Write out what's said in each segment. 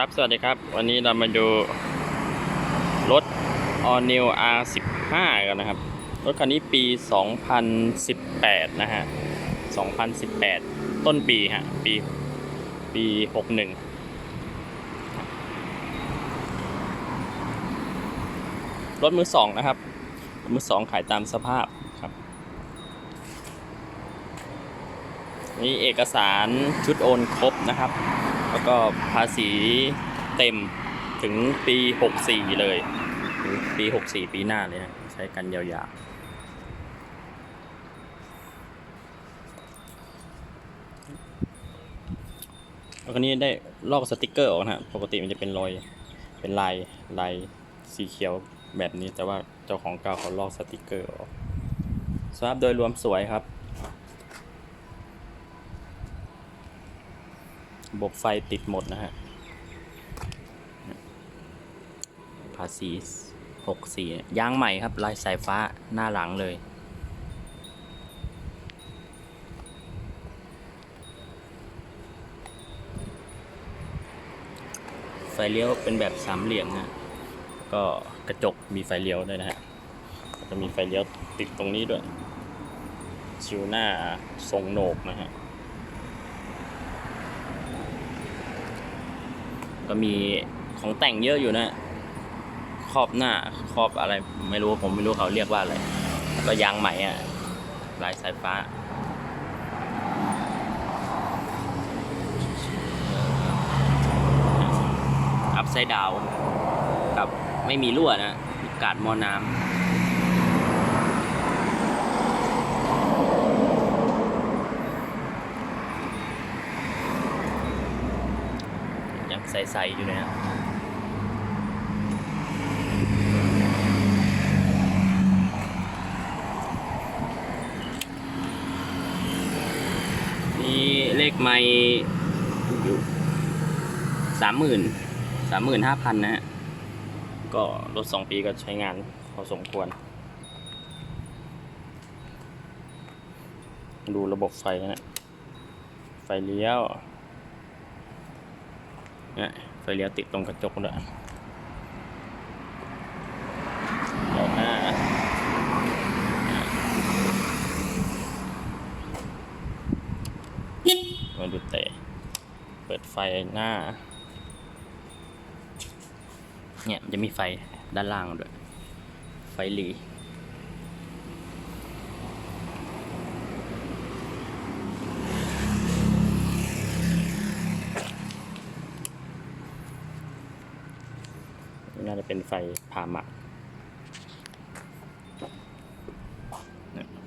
ครับ สวัสดีครับ วันนี้เรามาดูรถ All New R15 กันนะครับ รถคันนี้ปี 2018 นะฮะ 2018 ต้นปีฮะ ปี ปี 61 รถมือสองนะครับ มือสองขายตามสภาพครับ นี่เอกสารชุดโอนครบนะครับ แล้วก็ภาษีเต็มถึงปี 64 เลย ถึงปี 64 ปีหน้าเลยนะใช้กันยาวๆแล้วก็นี้ได้ลอกสติกเกอร์ออกนะฮะปกติมันจะเป็นรอย เป็นลายลายสีเขียวแบบนี้แต่ว่าเจ้าของเก่าเขาลอกสติกเกอร์ออกสภาพโดยรวมสวยครับ ระบบไฟติดหมดนะฮะภาษีหกสียางใหม่ครับ ลายสายฟ้าหน้าหลังเลย ไฟเลี้ยวเป็นแบบสามเหลี่ยมนะก็กระจกมีไฟเลี้ยวด้วยนะฮะแล้วก็มีไฟเลี้ยวติดตรงนี้ด้วยชิวหน้าทรงโหนกนะฮะ ก็มีของแต่งเยอะอยู่นะครอบหน้าครอบอะไร ไม่รู้ผมไม่รู้เขาเรียกว่าอะไรก็ยางใหม่อะลายสายฟ้าอัพไซด์ดาวกับไม่มีรั่วนะกาดมอน้ำ ใสๆอยู่เลยนะมีเลขไม่อยู่สามหมื่นสามหมื่นห้าพันนะฮะ ก็รถสองปีก็ใช้งานพอสมควร ดูระบบไฟนะฮะไฟเลี้ยว นี่ยไฟเลี้ยวติดตรงกระจกด้วยเดี๋ยวหน้ามาดูเตะ เปิดไฟหน้า เนี่ยมันจะมีไฟด้านล่างด้วย ไฟหลี จะเป็นไฟพาหมัก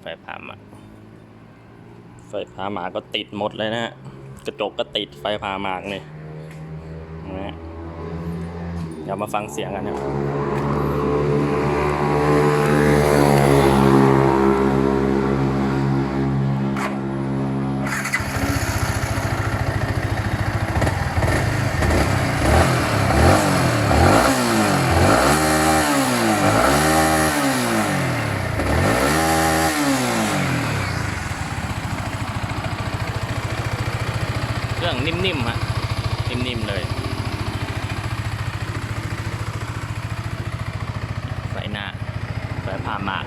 ไฟพาหมักไฟพาหมากก็ติดหมดเลยนะฮะกระจกก็ติดไฟพาหมากเนี่ยนะฮะเดี๋ยวมาฟังเสียงกันนะ นิ่มๆฮะนิ่มๆเลยไฟหน้าไฟผ่ามาก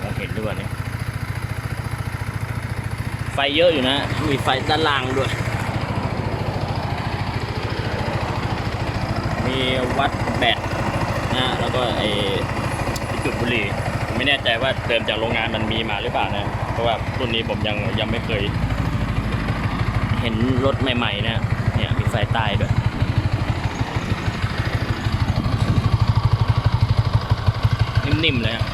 มองเห็นด้วยเนี่ยไฟเยอะอยู่นะ มีไฟด้านล่างด้วย มีวัดแบตนะ แล้วก็ไอจุดบุหรี่ ไม่แน่ใจว่าเติมจากโรงงานมันมีมาหรือเปล่านะ เพราะว่ารุ่นนี้ผมยังยังไม่เคย เห็นรถใหม่ๆนะเนี่ยมีไฟใต้ด้วยนิ่มๆเลยฮะ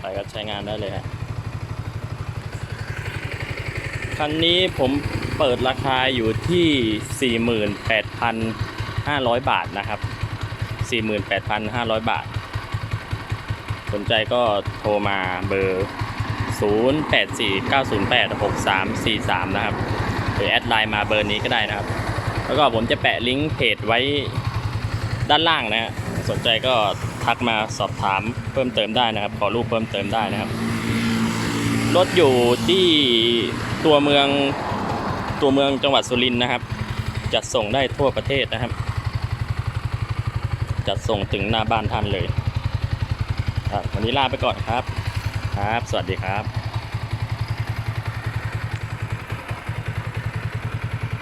ไปก็ใช้งานได้เลยฮะ คันนี้ผมเปิดราคาอยู่ที่ 48,500 บาทนะครับ 48,500 บาท สนใจก็โทรมาเบอร์ 0849086343 นะครับ หรือแอดไลน์มาเบอร์นี้ก็ได้นะครับ แล้วก็ผมจะแปะลิงก์เพจไว้ด้านล่างนะฮะสนใจก็ทักมาสอบถามเพิ่มเติมได้นะครับ ขอรูปเพิ่มเติมได้นะครับ รถอยู่ที่ ตัวเมืองตัวเมืองจังหวัดสุรินทร์นะครับ จัดส่งได้ทั่วประเทศนะครับ จัดส่งถึงหน้าบ้านท่านเลย ครับวันนี้ลาไปก่อนครับ ครับ สวัสดีครับ